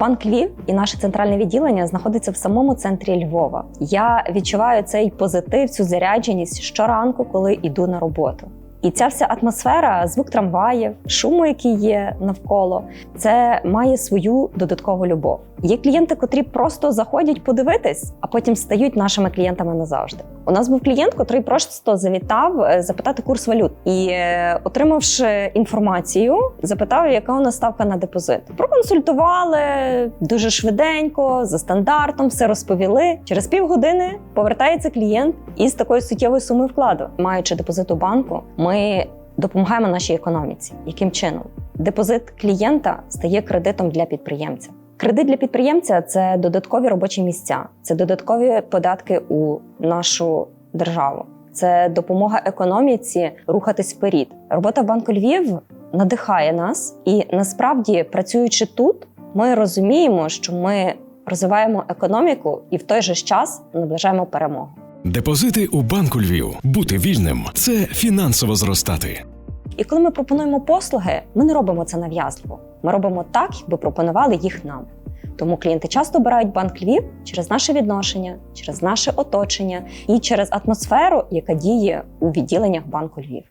Банк Львів і наше центральне відділення знаходиться в самому центрі Львова. Я відчуваю цей позитив, цю зарядженість щоранку, коли йду на роботу. І ця вся атмосфера, звук трамваїв, шуму, який є навколо, це має свою додаткову любов. Є клієнти, котрі просто заходять подивитись, а потім стають нашими клієнтами назавжди. У нас був клієнт, котрий просто завітав е, запитати курс валют і, е, отримавши інформацію, запитав, яка у нас ставка на депозит. Проконсультували дуже швиденько, за стандартом, все розповіли. Через півгодини повертається клієнт із такою суттєвою сумою вкладу. Маючи депозит у банку, ми допомагаємо нашій економіці. Яким чином? Депозит клієнта стає кредитом для підприємця. Кредит для підприємця це додаткові робочі місця, це додаткові податки у нашу державу, це допомога економіці рухатись вперед. Робота в банку Львів надихає нас, і насправді, працюючи тут, ми розуміємо, що ми розвиваємо економіку і в той же час наближаємо перемогу. Депозити у банку Львів. Бути вільним це фінансово зростати. І коли ми пропонуємо послуги, ми не робимо це нав'язливо. Ми робимо так, якби пропонували їх нам. Тому клієнти часто обирають банк Львів через наше відношення, через наше оточення і через атмосферу, яка діє у відділеннях банку Львів.